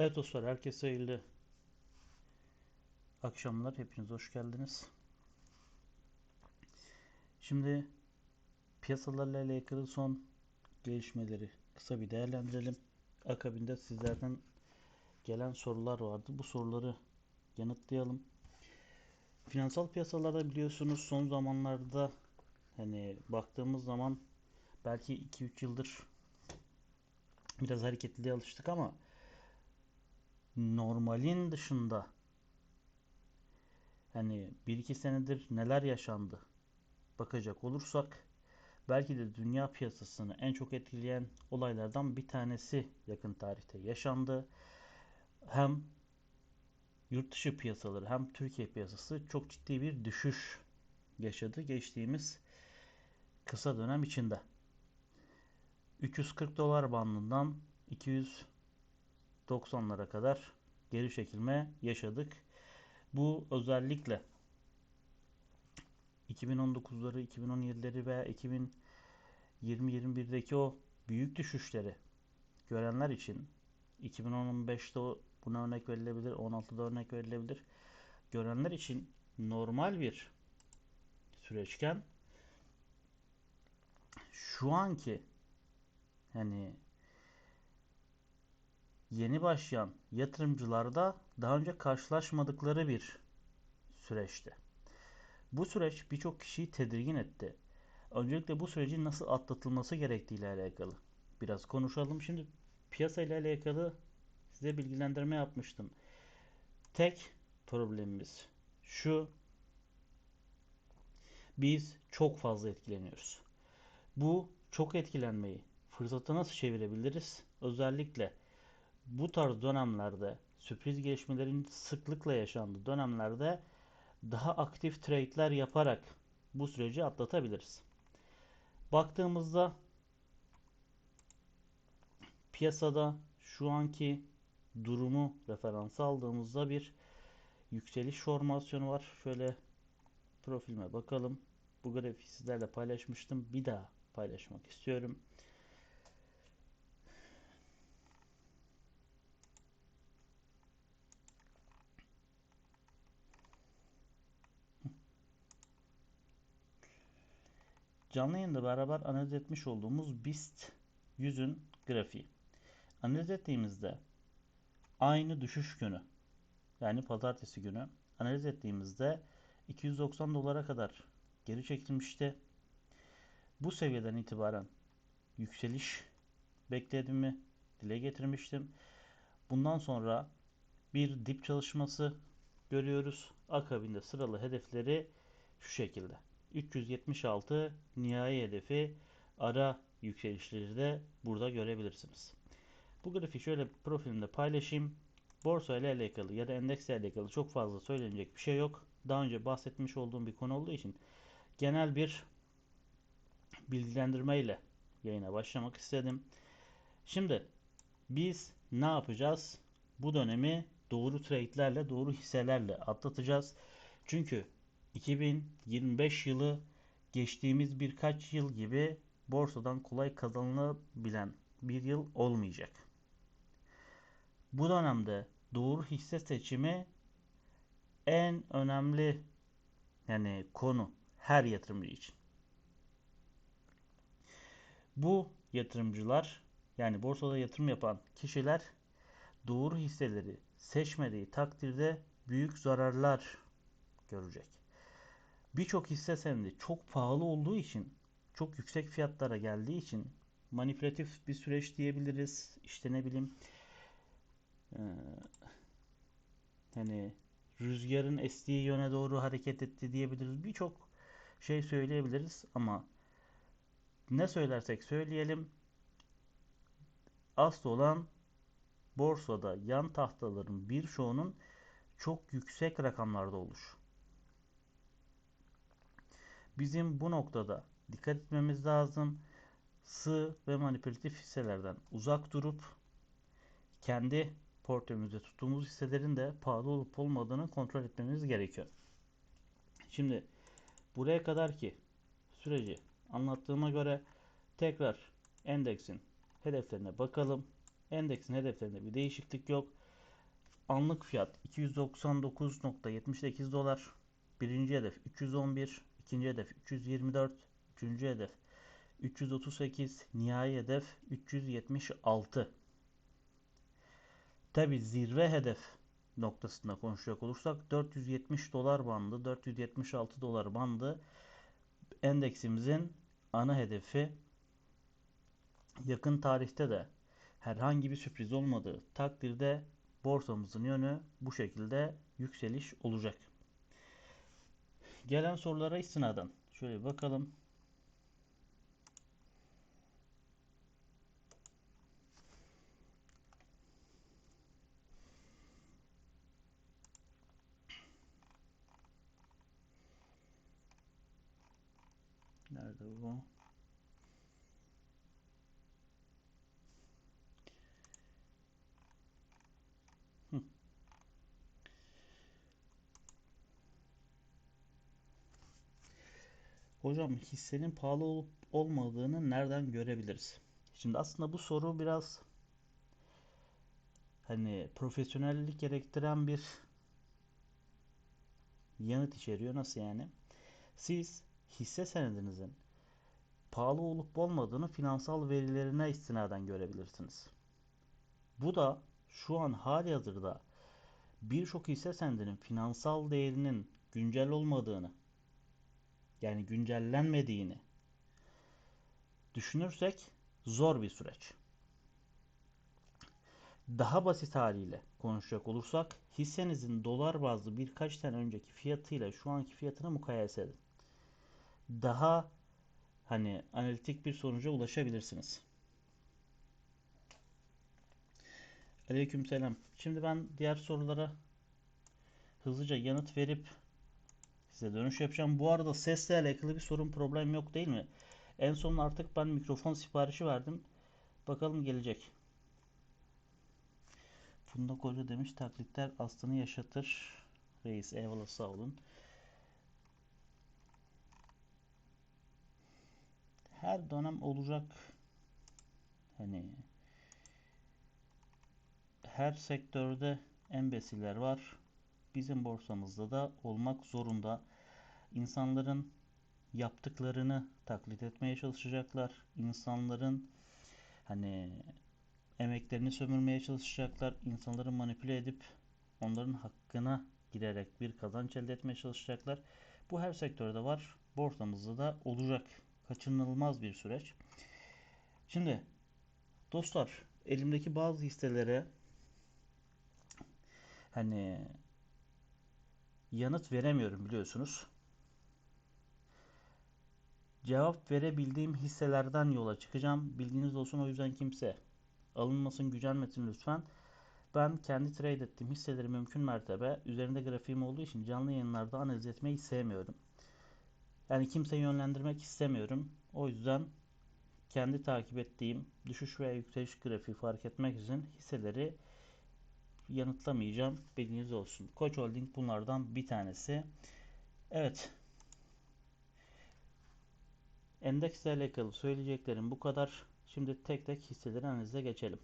Evet dostlar, herkese hayırlı akşamlar. Hepiniz hoş geldiniz. Şimdi piyasalarla alakalı son gelişmeleri kısa bir değerlendirelim. Akabinde sizlerden gelen sorular vardı. Bu soruları yanıtlayalım. Finansal piyasalarda biliyorsunuz son zamanlarda hani baktığımız zaman belki 2-3 yıldır biraz hareketliliğe alıştık ama normalin dışında hani bir iki senedir neler yaşandı bakacak olursak belki de dünya piyasasını en çok etkileyen olaylardan bir tanesi yakın tarihte yaşandı. Hem yurt dışı piyasaları hem Türkiye piyasası çok ciddi bir düşüş yaşadı geçtiğimiz kısa dönem içinde. 340 dolar bandından 290'lara kadar geri çekilme yaşadık. Bu özellikle 2019'ları, 2017'leri veya 2020-21'deki o büyük düşüşleri görenler için 2015'te buna örnek verilebilir, 16'da örnek verilebilir. Görenler için normal bir süreçken şu anki hani yeni başlayan yatırımcılarda daha önce karşılaşmadıkları bir süreçti. Bu süreç birçok kişiyi tedirgin etti. Öncelikle bu sürecin nasıl atlatılması gerektiği ile alakalı biraz konuşalım. Şimdi piyasa ile alakalı size bilgilendirme yapmıştım. Tek problemimiz şu. Biz çok fazla etkileniyoruz. Bu çok etkilenmeyi fırsata nasıl çevirebiliriz? Özellikle bu tarz dönemlerde sürpriz gelişmelerin sıklıkla yaşandığı dönemlerde daha aktif trade'ler yaparak bu süreci atlatabiliriz. Baktığımızda piyasada şu anki durumu referans aldığımızda bir yükseliş formasyonu var. Şöyle profilime bakalım. Bu grafiği sizlerle paylaşmıştım. Bir daha paylaşmak istiyorum. Canlı yayında beraber analiz etmiş olduğumuz BIST 100'ün grafiği. Analiz ettiğimizde aynı düşüş günü yani pazartesi günü analiz ettiğimizde 290 dolara kadar geri çekilmişti. Bu seviyeden itibaren yükseliş beklediğimi dile getirmiştim. Bundan sonra bir dip çalışması görüyoruz. Akabinde sıralı hedefleri şu şekilde. 376 nihai hedefi ara yükselişleri de burada görebilirsiniz. Bu grafiği şöyle profilimde paylaşayım. Borsa ile alakalı ya da endeks ile alakalı çok fazla söylenecek bir şey yok. Daha önce bahsetmiş olduğum bir konu olduğu için genel bir bilgilendirme ile yayına başlamak istedim. Şimdi biz ne yapacağız? Bu dönemi doğru trade'lerle, doğru hisselerle atlatacağız. Çünkü 2025 yılı geçtiğimiz birkaç yıl gibi borsadan kolay kazanılabilen bir yıl olmayacak. Bu dönemde doğru hisse seçimi en önemli yani konu her yatırımcı için. Bu yatırımcılar yani borsada yatırım yapan kişiler doğru hisseleri seçmediği takdirde büyük zararlar görecek. Birçok hisse senedi çok pahalı olduğu için, çok yüksek fiyatlara geldiği için manipülatif bir süreç diyebiliriz. İşte ne bileyim ee, hani rüzgarın estiği yöne doğru hareket etti diyebiliriz. Birçok şey söyleyebiliriz ama ne söylersek söyleyelim asıl olan borsada yan tahtaların birçoğunun çok yüksek rakamlarda olur. Bizim bu noktada dikkat etmemiz lazım. Sığ ve manipülatif hisselerden uzak durup kendi portföyümüzde tuttuğumuz hisselerin de pahalı olup olmadığını kontrol etmemiz gerekiyor. Şimdi buraya kadar ki süreci anlattığıma göre tekrar endeksin hedeflerine bakalım. Endeksin hedeflerinde bir değişiklik yok. anlık fiyat 299.78 dolar. Birinci hedef 311, ikinci hedef 324, üçüncü hedef 338, nihai hedef 376. Tabi zirve hedef noktasında konuşacak olursak 470 dolar bandı, 476 dolar bandı endeksimizin ana hedefi yakın tarihte de herhangi bir sürpriz olmadığı takdirde borsamızın yönü bu şekilde yükseliş olacak. Gelen sorulara istinaden şöyle bakalım. Nerede bu? Hocam hissenin pahalı olup olmadığını nereden görebiliriz? Şimdi aslında bu soru biraz hani profesyonellik gerektiren bir yanıt içeriyor. Nasıl yani? Siz hisse senedinizin pahalı olup olmadığını finansal verilerine istinaden görebilirsiniz. Bu da şu an hali hazırda birçok hisse senedinin finansal değerinin güncel olmadığını yani güncellenmediğini düşünürsek zor bir süreç. Daha basit haliyle konuşacak olursak hissenizin dolar bazlı birkaç tane önceki fiyatıyla şu anki fiyatını mukayese edin. Daha hani analitik bir sonuca ulaşabilirsiniz. Aleykümselam. Şimdi ben diğer sorulara hızlıca yanıt verip size dönüş yapacağım. Bu arada sesle alakalı bir sorun problem yok değil mi? En son artık ben mikrofon siparişi verdim. Bakalım gelecek. Funda Koca demiş taklitler aslını yaşatır. Reis eyvallah sağ olun. Her dönem olacak. Hani her sektörde embesiller var. Bizim borsamızda da olmak zorunda. İnsanların yaptıklarını taklit etmeye çalışacaklar. İnsanların hani emeklerini sömürmeye çalışacaklar. İnsanları manipüle edip onların hakkına girerek bir kazanç elde etmeye çalışacaklar. Bu her sektörde var. Borsamızda da olacak. Kaçınılmaz bir süreç. Şimdi dostlar elimdeki bazı hisselere hani yanıt veremiyorum biliyorsunuz. Cevap verebildiğim hisselerden yola çıkacağım. Bilginiz olsun o yüzden kimse alınmasın, gücenmesin lütfen. Ben kendi trade ettiğim hisseleri mümkün mertebe üzerinde grafiğim olduğu için canlı yayınlarda analiz etmeyi sevmiyorum. Yani kimseyi yönlendirmek istemiyorum. O yüzden kendi takip ettiğim düşüş veya yükseliş grafiği fark etmek için hisseleri yanıtlamayacağım. Bilginiz olsun. Koç Holding bunlardan bir tanesi. Evet. Endeksle alakalı söyleyeceklerim bu kadar. Şimdi tek tek hisseleri analize geçelim.